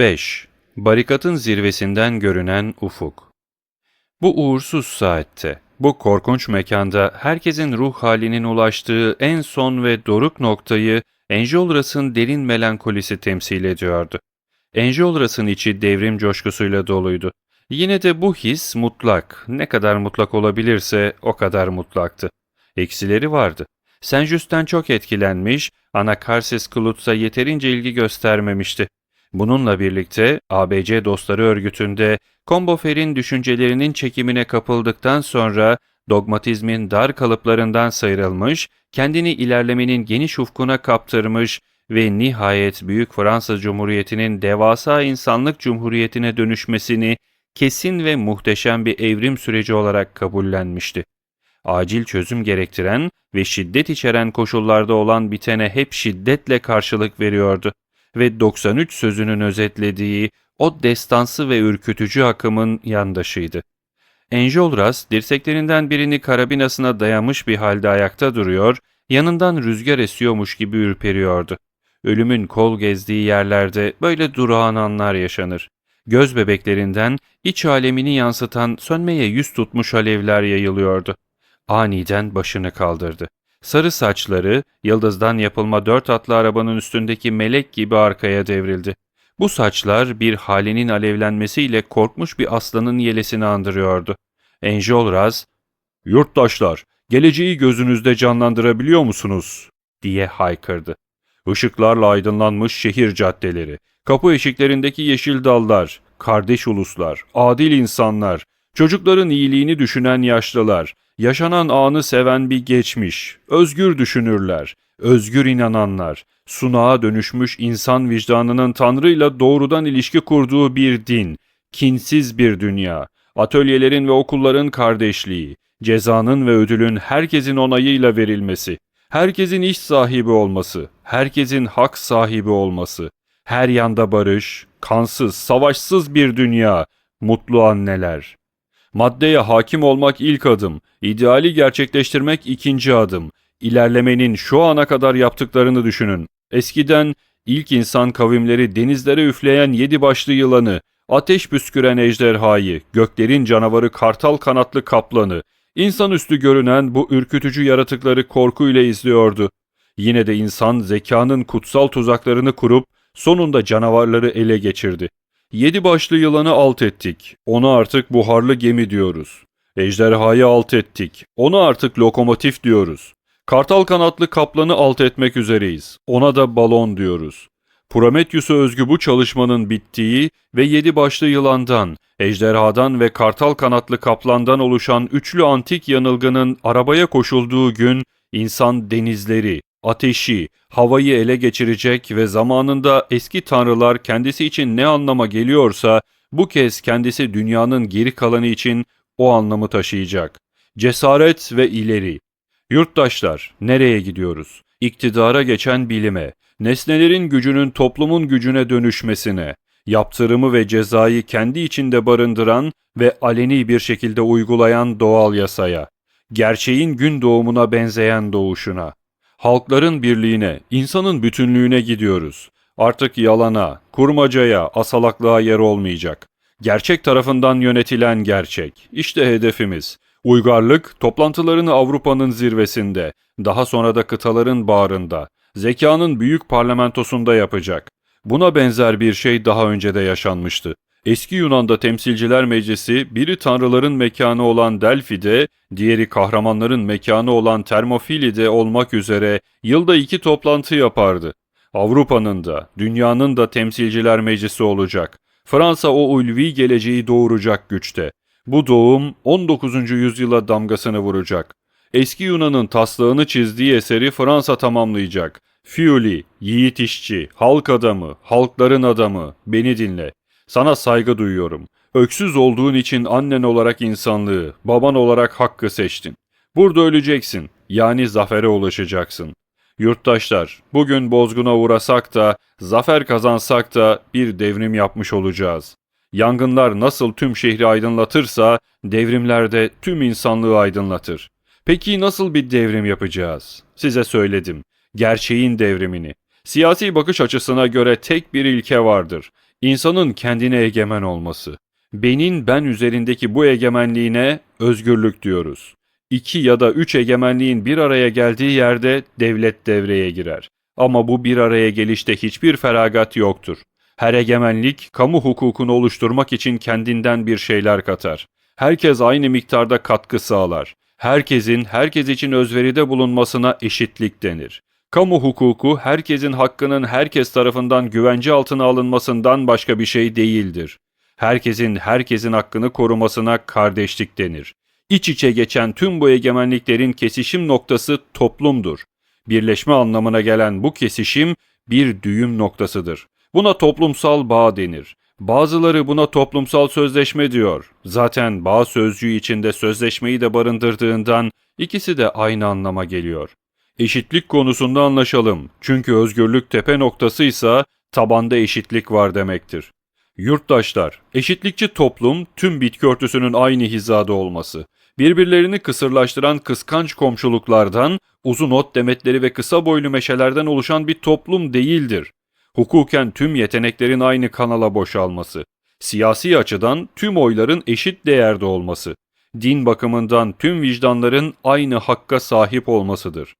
5. Barikatın zirvesinden görünen ufuk. Bu uğursuz saatte, bu korkunç mekanda herkesin ruh halinin ulaştığı en son ve doruk noktayı Enjolras'ın derin melankolisi temsil ediyordu. Enjolras'ın içi devrim coşkusuyla doluydu. Yine de bu his mutlak, ne kadar mutlak olabilirse o kadar mutlaktı. Eksileri vardı. Senjüs'ten çok etkilenmiş, Anakarsis Klutz'a yeterince ilgi göstermemişti. Bununla birlikte ABC Dostları Örgütü'nde Combeferre'in düşüncelerinin çekimine kapıldıktan sonra dogmatizmin dar kalıplarından sıyrılmış, kendini ilerlemenin geniş ufkuna kaptırmış ve nihayet Büyük Fransız Cumhuriyeti'nin devasa insanlık cumhuriyetine dönüşmesini kesin ve muhteşem bir evrim süreci olarak kabullenmişti. Acil çözüm gerektiren ve şiddet içeren koşullarda olan bitene hep şiddetle karşılık veriyordu ve 93 sözünün özetlediği o destansı ve ürkütücü akımın yandaşıydı. Enjolras dirseklerinden birini karabinasına dayamış bir halde ayakta duruyor, yanından rüzgar esiyormuş gibi ürperiyordu. Ölümün kol gezdiği yerlerde böyle durağan anlar yaşanır. Göz bebeklerinden iç alemini yansıtan sönmeye yüz tutmuş alevler yayılıyordu. Aniden başını kaldırdı. Sarı saçları, yıldızdan yapılma dört atlı arabanın üstündeki melek gibi arkaya devrildi. Bu saçlar bir halinin alevlenmesiyle korkmuş bir aslanın yelesini andırıyordu. Enjolras, ''Yurttaşlar, geleceği gözünüzde canlandırabiliyor musunuz?'' diye haykırdı. Işıklarla aydınlanmış şehir caddeleri, kapı eşiklerindeki yeşil dallar, kardeş uluslar, adil insanlar, çocukların iyiliğini düşünen yaşlılar, yaşanan anı seven bir geçmiş, özgür düşünürler, özgür inananlar, sunağa dönüşmüş insan vicdanının Tanrı'yla doğrudan ilişki kurduğu bir din, kinsiz bir dünya, atölyelerin ve okulların kardeşliği, cezanın ve ödülün herkesin onayıyla verilmesi, herkesin iş sahibi olması, herkesin hak sahibi olması, her yanda barış, kansız, savaşsız bir dünya, mutlu anneler. Maddeye hakim olmak ilk adım, ideali gerçekleştirmek ikinci adım. İlerlemenin şu ana kadar yaptıklarını düşünün. Eskiden ilk insan kavimleri denizlere üfleyen yedi başlı yılanı, ateş püsküren ejderhayı, göklerin canavarı kartal kanatlı kaplanı, insanüstü görünen bu ürkütücü yaratıkları korkuyla izliyordu. Yine de insan zekanın kutsal tuzaklarını kurup sonunda canavarları ele geçirdi. Yedi başlı yılanı alt ettik. Ona artık buharlı gemi diyoruz. Ejderhayı alt ettik. Ona artık lokomotif diyoruz. Kartal kanatlı kaplanı alt etmek üzereyiz. Ona da balon diyoruz. Prometheus'a özgü bu çalışmanın bittiği ve yedi başlı yılandan, ejderhadan ve kartal kanatlı kaplandan oluşan üçlü antik yanılgının arabaya koşulduğu gün insan denizleri, ateşi, havayı ele geçirecek ve zamanında eski tanrılar kendisi için ne anlama geliyorsa bu kez kendisi dünyanın geri kalanı için o anlamı taşıyacak. Cesaret ve ileri. Yurttaşlar, nereye gidiyoruz? İktidara geçen bilime, nesnelerin gücünün toplumun gücüne dönüşmesine, yaptırımı ve cezayı kendi içinde barındıran ve aleni bir şekilde uygulayan doğal yasaya, gerçeğin gün doğumuna benzeyen doğuşuna, halkların birliğine, insanın bütünlüğüne gidiyoruz. Artık yalana, kurmacaya, asalaklığa yer olmayacak. Gerçek tarafından yönetilen gerçek. İşte hedefimiz. Uygarlık, toplantılarını Avrupa'nın zirvesinde, daha sonra da kıtaların bağrında, zekanın büyük parlamentosunda yapacak. Buna benzer bir şey daha önce de yaşanmıştı. Eski Yunan'da temsilciler meclisi biri tanrıların mekanı olan Delphi'de, diğeri kahramanların mekanı olan Termofili'de olmak üzere yılda iki toplantı yapardı. Avrupa'nın da, dünyanın da temsilciler meclisi olacak. Fransa o ulvi geleceği doğuracak güçte. Bu doğum 19. yüzyıla damgasını vuracak. Eski Yunan'ın taslağını çizdiği eseri Fransa tamamlayacak. Fiuli, yiğit işçi, halk adamı, halkların adamı, beni dinle. Sana saygı duyuyorum. Öksüz olduğun için annen olarak insanlığı, baban olarak hakkı seçtin. Burada öleceksin, yani zafere ulaşacaksın. Yurttaşlar, bugün bozguna uğrasak da, zafer kazansak da bir devrim yapmış olacağız. Yangınlar nasıl tüm şehri aydınlatırsa, devrimler de tüm insanlığı aydınlatır. Peki nasıl bir devrim yapacağız? Size söyledim. Gerçeğin devrimini. Siyasi bakış açısına göre tek bir ilke vardır. İnsanın kendine egemen olması. Benin ben üzerindeki bu egemenliğine özgürlük diyoruz. İki ya da üç egemenliğin bir araya geldiği yerde devlet devreye girer. Ama bu bir araya gelişte hiçbir feragat yoktur. Her egemenlik kamu hukukunu oluşturmak için kendinden bir şeyler katar. Herkes aynı miktarda katkı sağlar. Herkesin herkes için özveride bulunmasına eşitlik denir. Kamu hukuku herkesin hakkının herkes tarafından güvence altına alınmasından başka bir şey değildir. Herkesin herkesin hakkını korumasına kardeşlik denir. İç içe geçen tüm bu egemenliklerin kesişim noktası toplumdur. Birleşme anlamına gelen bu kesişim bir düğüm noktasıdır. Buna toplumsal bağ denir. Bazıları buna toplumsal sözleşme diyor. Zaten bağ sözcüğü içinde sözleşmeyi de barındırdığından ikisi de aynı anlama geliyor. Eşitlik konusunda anlaşalım. Çünkü özgürlük tepe noktasıysa tabanda eşitlik var demektir. Yurttaşlar, eşitlikçi toplum tüm bitki örtüsünün aynı hizada olması, birbirlerini kısırlaştıran kıskanç komşuluklardan, uzun ot demetleri ve kısa boylu meşelerden oluşan bir toplum değildir. Hukuken tüm yeteneklerin aynı kanala boşalması, siyasi açıdan tüm oyların eşit değerde olması, din bakımından tüm vicdanların aynı hakka sahip olmasıdır.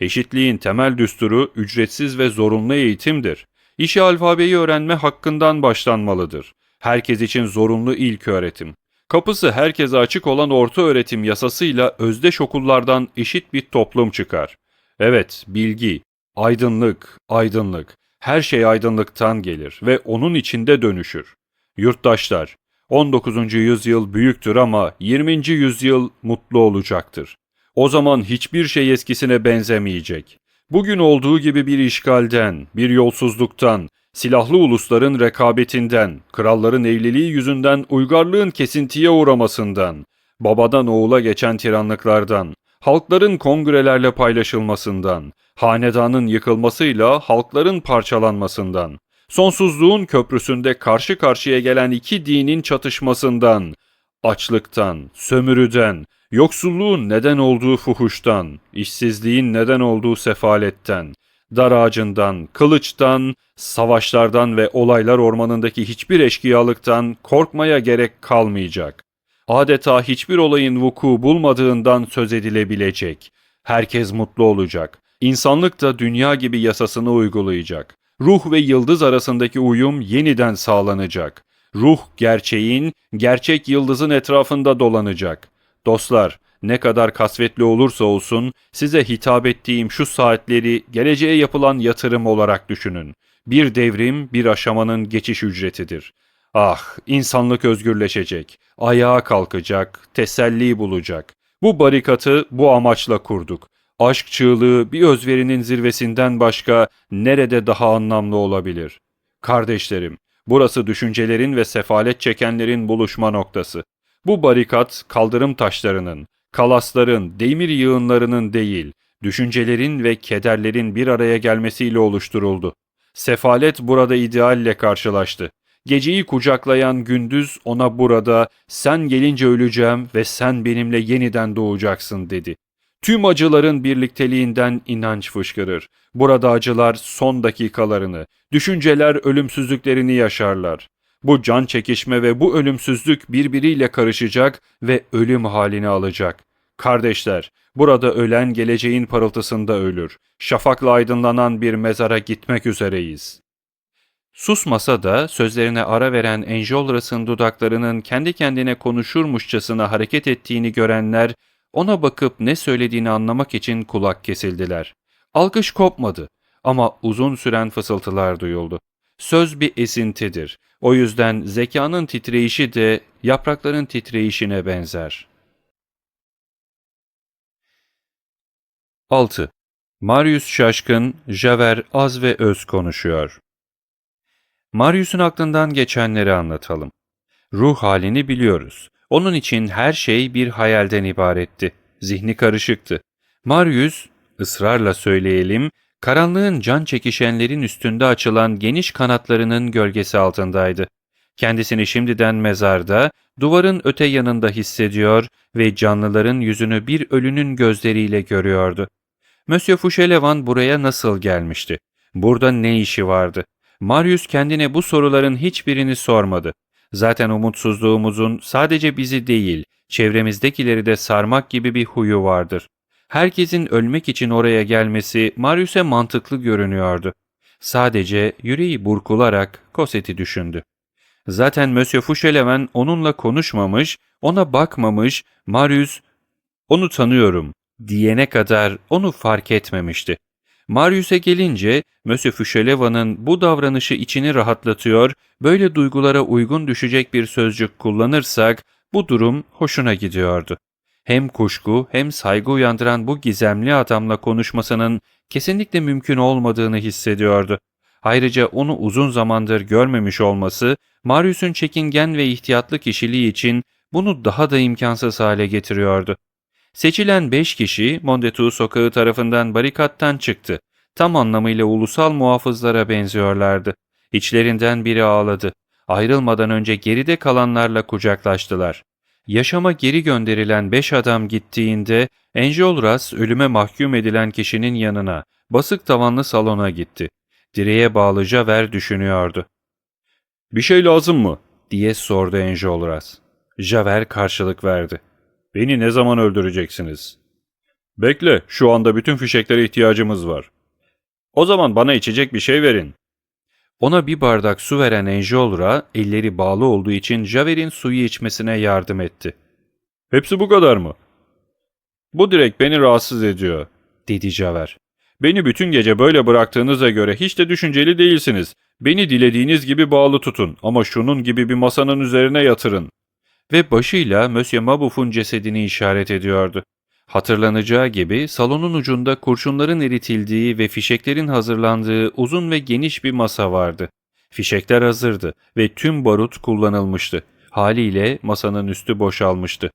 Eşitliğin temel düsturu ücretsiz ve zorunlu eğitimdir. İşi alfabeyi öğrenme hakkından başlanmalıdır. Herkes için zorunlu ilk öğretim. Kapısı herkese açık olan orta öğretim yasasıyla özdeş okullardan eşit bir toplum çıkar. Evet, bilgi, aydınlık, aydınlık. Her şey aydınlıktan gelir ve onun içinde dönüşür. Yurttaşlar, 19. yüzyıl büyüktür ama 20. yüzyıl mutlu olacaktır. O zaman hiçbir şey eskisine benzemeyecek. Bugün olduğu gibi bir işgalden, bir yolsuzluktan, silahlı ulusların rekabetinden, kralların evliliği yüzünden uygarlığın kesintiye uğramasından, babadan oğula geçen tiranlıklardan, halkların kongrelerle paylaşılmasından, hanedanın yıkılmasıyla halkların parçalanmasından, sonsuzluğun köprüsünde karşı karşıya gelen iki dinin çatışmasından, açlıktan, sömürüden, Yoksulluğun neden olduğu fuhuştan, işsizliğin neden olduğu sefaletten, dar ağacından, kılıçtan, savaşlardan ve olaylar ormanındaki hiçbir eşkıyalıktan korkmaya gerek kalmayacak. Adeta hiçbir olayın vuku bulmadığından söz edilebilecek. Herkes mutlu olacak. İnsanlık da dünya gibi yasasını uygulayacak. Ruh ve yıldız arasındaki uyum yeniden sağlanacak. Ruh gerçeğin, gerçek yıldızın etrafında dolanacak. Dostlar, ne kadar kasvetli olursa olsun size hitap ettiğim şu saatleri geleceğe yapılan yatırım olarak düşünün. Bir devrim, bir aşamanın geçiş ücretidir. Ah, insanlık özgürleşecek, ayağa kalkacak, teselli bulacak. Bu barikatı bu amaçla kurduk. Aşk çığlığı bir özverinin zirvesinden başka nerede daha anlamlı olabilir? Kardeşlerim, burası düşüncelerin ve sefalet çekenlerin buluşma noktası. Bu barikat kaldırım taşlarının, kalasların, demir yığınlarının değil, düşüncelerin ve kederlerin bir araya gelmesiyle oluşturuldu. Sefalet burada idealle karşılaştı. Geceyi kucaklayan gündüz ona burada sen gelince öleceğim ve sen benimle yeniden doğacaksın dedi. Tüm acıların birlikteliğinden inanç fışkırır. Burada acılar son dakikalarını, düşünceler ölümsüzlüklerini yaşarlar. Bu can çekişme ve bu ölümsüzlük birbiriyle karışacak ve ölüm halini alacak. Kardeşler, burada ölen geleceğin parıltısında ölür. Şafakla aydınlanan bir mezara gitmek üzereyiz. Susmasa da sözlerine ara veren Enjolras'ın dudaklarının kendi kendine konuşurmuşçasına hareket ettiğini görenler ona bakıp ne söylediğini anlamak için kulak kesildiler. Alkış kopmadı ama uzun süren fısıltılar duyuldu. Söz bir esintidir. O yüzden zekanın titreyişi de yaprakların titreyişine benzer. 6. Marius şaşkın, Javer az ve öz konuşuyor. Marius'un aklından geçenleri anlatalım. Ruh halini biliyoruz. Onun için her şey bir hayalden ibaretti. Zihni karışıktı. Marius, ısrarla söyleyelim, Karanlığın can çekişenlerin üstünde açılan geniş kanatlarının gölgesi altındaydı. Kendisini şimdiden mezarda, duvarın öte yanında hissediyor ve canlıların yüzünü bir ölünün gözleriyle görüyordu. Monsieur Fauchelevent buraya nasıl gelmişti? Burada ne işi vardı? Marius kendine bu soruların hiçbirini sormadı. Zaten umutsuzluğumuzun sadece bizi değil, çevremizdekileri de sarmak gibi bir huyu vardır. Herkesin ölmek için oraya gelmesi Marius'e mantıklı görünüyordu. Sadece yüreği burkularak Cosette'i düşündü. Zaten Monsieur Fauchelevent onunla konuşmamış, ona bakmamış, Marius onu tanıyorum diyene kadar onu fark etmemişti. Marius'e gelince Monsieur Fauchelevent'ın bu davranışı içini rahatlatıyor, böyle duygulara uygun düşecek bir sözcük kullanırsak bu durum hoşuna gidiyordu. Hem kuşku hem saygı uyandıran bu gizemli adamla konuşmasının kesinlikle mümkün olmadığını hissediyordu. Ayrıca onu uzun zamandır görmemiş olması, Marius'un çekingen ve ihtiyatlı kişiliği için bunu daha da imkansız hale getiriyordu. Seçilen beş kişi Mondetu sokağı tarafından barikattan çıktı. Tam anlamıyla ulusal muhafızlara benziyorlardı. İçlerinden biri ağladı. Ayrılmadan önce geride kalanlarla kucaklaştılar. Yaşama geri gönderilen beş adam gittiğinde Enjolras ölüme mahkum edilen kişinin yanına, basık tavanlı salona gitti. Direğe bağlı Javer düşünüyordu. ''Bir şey lazım mı?'' diye sordu Enjolras. Javer karşılık verdi. ''Beni ne zaman öldüreceksiniz?'' ''Bekle, şu anda bütün fişeklere ihtiyacımız var.'' ''O zaman bana içecek bir şey verin.'' Ona bir bardak su veren Enjolra, elleri bağlı olduğu için Javer'in suyu içmesine yardım etti. ''Hepsi bu kadar mı?'' ''Bu direkt beni rahatsız ediyor.'' dedi Javer. ''Beni bütün gece böyle bıraktığınıza göre hiç de düşünceli değilsiniz. Beni dilediğiniz gibi bağlı tutun ama şunun gibi bir masanın üzerine yatırın.'' Ve başıyla Monsieur Mabeuf'un cesedini işaret ediyordu. Hatırlanacağı gibi salonun ucunda kurşunların eritildiği ve fişeklerin hazırlandığı uzun ve geniş bir masa vardı. Fişekler hazırdı ve tüm barut kullanılmıştı. Haliyle masanın üstü boşalmıştı.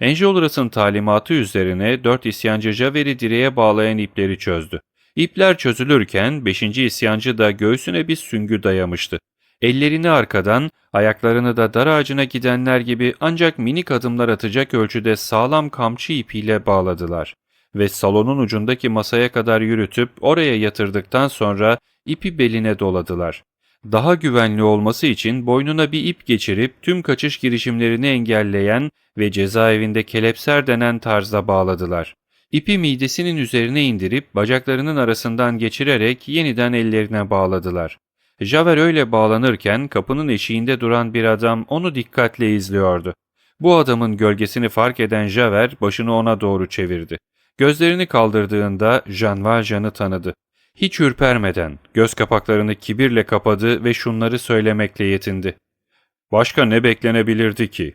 Enjolras'ın talimatı üzerine dört isyancı Javer'i direğe bağlayan ipleri çözdü. İpler çözülürken beşinci isyancı da göğsüne bir süngü dayamıştı. Ellerini arkadan, ayaklarını da dar ağacına gidenler gibi ancak minik adımlar atacak ölçüde sağlam kamçı ipiyle bağladılar. Ve salonun ucundaki masaya kadar yürütüp oraya yatırdıktan sonra ipi beline doladılar. Daha güvenli olması için boynuna bir ip geçirip tüm kaçış girişimlerini engelleyen ve cezaevinde kelepser denen tarzda bağladılar. İpi midesinin üzerine indirip bacaklarının arasından geçirerek yeniden ellerine bağladılar. Javer öyle bağlanırken kapının eşiğinde duran bir adam onu dikkatle izliyordu. Bu adamın gölgesini fark eden Javer başını ona doğru çevirdi. Gözlerini kaldırdığında Jean Valjean'ı tanıdı. Hiç ürpermeden göz kapaklarını kibirle kapadı ve şunları söylemekle yetindi. Başka ne beklenebilirdi ki?